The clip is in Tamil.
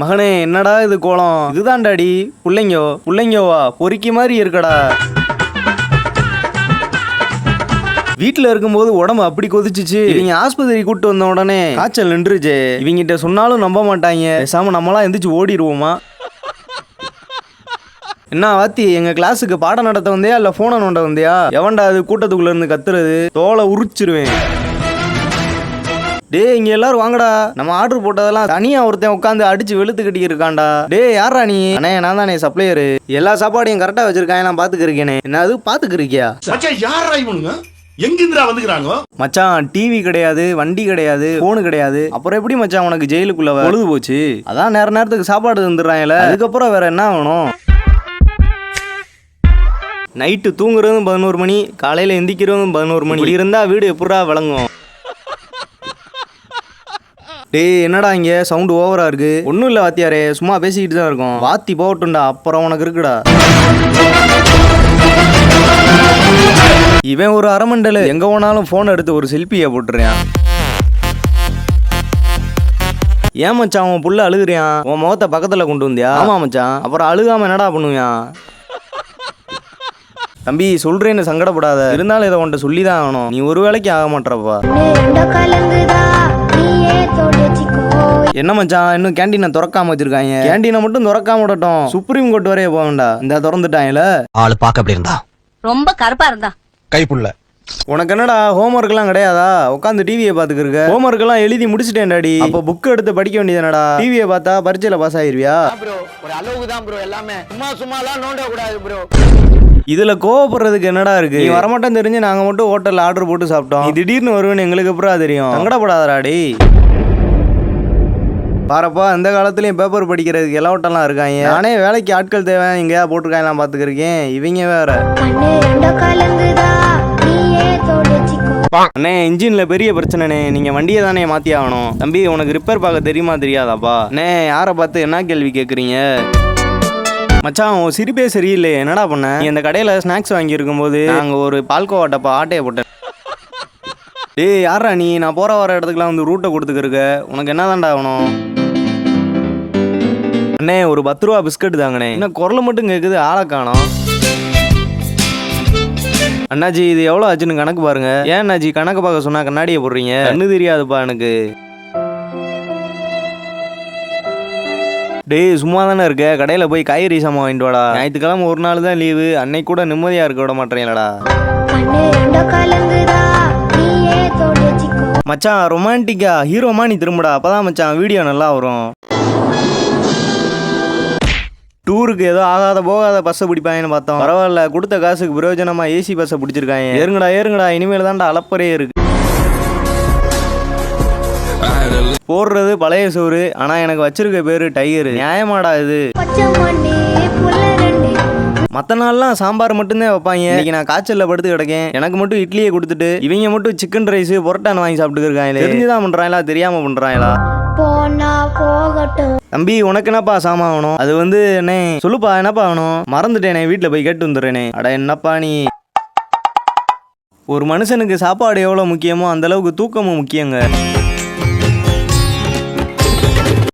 மகனே என்னடா இது கோலம்? இதுதான் டாடி புள்ளைங்கோ பொறுக்கி மாதிரி இருக்கடா. வீட்டில் இருக்கும்போது உடம்பு அப்படி கொதிச்சிச்சு. இவங்க ஆஸ்பத்திரி கூட்டு வந்த உடனே காய்ச்சல் நின்றுச்சு. இவங்கிட்ட சொன்னாலும் நம்ப மாட்டாங்க. பேசாம நம்மளாம் எந்திரிச்சு ஓடிடுவோமா? என்ன வாத்தி எங்க கிளாஸுக்கு பாடம் நடத்த வந்தியா இல்ல போனை நோண்ட வந்தியா? எவன்டா அது கூட்டத்துக்குள்ள இருந்து கத்துறது? தோலை உரிச்சிருவேன். டேய் இங்க எல்லாரும் வாங்கடா. நம்ம ஆர்டர் போட்டதெல்லாம் தனியா ஒருத்தன் உட்காந்து அடிச்சு வெளுத்து கட்டிக்கிட்டு இருக்கான்டா டேய் யாரா நீ? அண்ணே நான் தானே சப்ளையரு எல்லா சாப்பாடையும் கரெக்டா வச்சிருக்கேன் நான் பாத்துக்கிருக்கேனே. என்னது பாத்துக்கிருக்கியா? மச்சான் யாரா இவனுங்க? எங்கிருந்துடா வந்துக்கிறாங்க மச்சான் டிவி கிடையாது வண்டி கிடையாது போனு கிடையாது. அப்புறம் எப்படி மச்சான் உனக்கு ஜெயிலுக்குள்ள பொழுது போச்சு. அதான் நேர நேரத்துக்கு சாப்பாடு தந்துடுறாங்கல்ல அதுக்கப்புறம் வேற என்ன வேணும்? நைட்டு தூங்குறதும் பதினோரு மணி காலையில எந்திக்கிறதும் பதினோரு மணி. இப்படி. இருந்தா வீடு எப்படா விளங்கும்? டேய் என்னடா இங்க? சவுண்ட் ஓவரா இருக்கு. ஒன்றும் இல்லை வாத்தியாரே சும்மா பேசிக்கிட்டு தான் இருக்கோம். வாத்தி போகட்டும்டா அப்புறம் உனக்கு இருக்குடா. இவன் ஒரு அரமண்டல். எங்க போனாலும் போன் எடுத்து ஒரு செல்ஃபியை போட்டுறான் ஏன் மச்சான் உன் புள்ள அழுகுறியான் உன் முகத்தை பக்கத்துல கொண்டு வந்தியா? ஆமா மச்சான். அப்புறம் அழுகாம என்னடா பண்ணுவியான் தம்பி சொல்றேன்னு சங்கடப்படாத. இருந்தாலும் இதை உன்ட்ட சொல்லி தான் ஆகணும். நீ ஒரு வேலைக்கு ஆக தொடைச்சிக்கோ என்ன மச்சான் இன்னும் கேண்டீனை திறக்காம வச்சிருக்காங்க. கேண்டீனை மட்டும் திறக்காம விடட்டும். சுப்ரீம் கோர்ட் வரைய போக வேண்டாம். இந்த திறந்துட்டாங்கல்ல ஆளு பாக்க அப்படி இருந்தா? ரொம்ப கருப்பா இருந்தா. கைப்புள்ள உனக்கு என்னடா ஹோம்ஒர்க் எல்லாம் கிடையாதா? உட்காந்து டிவியை பாத்துக்கிருக்க ஹோம்ஒர்க் எல்லாம் எழுதி முடிச்சிட்டேன் டாடி. அப்ப புக் எடுத்து படிக்க வேண்டியதுனடா டிவியை பார்த்தா பரீட்சையில பாஸ் ஆயிருவியா? ப்ரோ ஒரு அளவுக்கு தான் ப்ரோ எல்லாமே. சும்மா சும்மாலாம் நோண்ட கூடாது ப்ரோ இதுல கோவப்படுறதுக்கு என்னடா இருக்கு? நீ வரமாட்டேன் தெரிஞ்சு நாங்க மட்டும் ஹோட்டல்ல ஆர்டர் போட்டு சாப்பிட்டோம். நீ திடீர்னு வருவேன்னு எங்களுக்கு அப்புறம் தெரியும்? சங்கடப்படாதடா டேய் பாரப்பா இந்த காலத்துலயும் பேப்பர் படிக்கிறதுக்கு எல்லாம் இருக்காங்க. நானே வேலைக்கு ஆட்கள் தேவை எங்கேயா போட்டிருக்காங்கலாம் பாத்துக்கிருக்கேன் இவங்க வேற. கண்ணு ரெண்ட கலங்குதா நீயே தொடைச்சிக்கோ அண்ணே இன்ஜின்ல பெரிய பிரச்சனைண்ணே. நீங்க வண்டியை தானே மாத்தி ஆகணும். தம்பி உனக்கு ரிப்பேர் பார்க்க தெரியுமா தெரியாதாப்பா? அண்ணே யாரை பார்த்து என்ன கேள்வி கேட்குறீங்க மச்சான் உன் சிரிப்பே சரியில்லை என்னடா பண்ண? நீ இந்த கடையில் ஸ்நாக்ஸ் வாங்கியிருக்கும் போது நாங்க ஒரு பால்கோவா டப்பா ஆட்டையை போட்டேன். டேய் யாரா நீ? நான் போகிற வர இடத்துக்குலாம் வந்து ரூட்டை கொடுத்துக்கிருக்க உனக்கு என்னதான்டா ஆகணும் அண்ணே ஒரு பத்து ரூபா பிஸ்கட் தாங்கண்ணே. என்ன குரல் மட்டும் கேட்குது ஆளை காணோம். அண்ணாஜி இது எவ்வளோ ஆச்சுன்னு கணக்கு பாருங்க. ஏன் அண்ணாஜி கணக்கு பார்க்க சொன்னா கண்ணாடியை போடுறீங்க? கண்ணு தெரியாதுப்பா எனக்கு. டேய் சும்மா தானே இருக்க? கடையில் போய் காய்கறி சாமான் வாங்கிட்டு வாடா. ஞாயிற்றுக்கிழமை ஒரு நாள் தான் லீவு அன்னைக்கு கூட நிம்மதியாக இருக்க விட தொடைச்சிக்கோ மச்சான் ரொமான்டிக்கா ஹீரோமா நீ திரும்படா. அப்பதான் மச்சான் வீடியோ நல்லா வரும். டூருக்கு ஏதோ ஆகாத போகாத பஸ்ஸை பிடிப்பாங்கன்னு பார்த்தோம். பரவாயில்ல கொடுத்த காசுக்கு பிரயோஜனமா ஏசி பஸ்ஸை பிடிச்சிருக்காங்க ஏறுங்கடா ஏறுங்கடா. இனிமேல் தான்டா அளப்பறையே இருக்கு. போடுறது பழைய சோறு ஆனா எனக்கு வச்சிருக்க பேரு டைகர். நியாயமாடா இது. மற்ற நாள்லாம் சாம்பார் மட்டும்தான் வைப்பாங்க. இன்னைக்கு நான் காய்ச்சல்ல படுத்து கிடக்கேன். எனக்கு மட்டும் இட்லியை கொடுத்துட்டு இவங்க மட்டும் சிக்கன் ரைஸ் பொரோட்டான் வாங்கி சாப்பிட்டு இருக்காங்களே. தெரிஞ்சுதான் பண்றாங்களா தெரியாம பண்றாங்களா? போனா போகட்டும். தம்பி உனக்கு என்னப்பா சாமான் வேணும்? அது வந்து அண்ணே சொல்லுப்பா என்னப்பா வேணும்? மறந்துட்டேனே வீட்டில் போய் கேட்டு வந்துடுறேனே. அட என்னப்பா நீ? ஒரு மனுஷனுக்கு சாப்பாடு எவ்வளோ முக்கியமோ அந்த அளவுக்கு தூக்கமும் முக்கியங்க.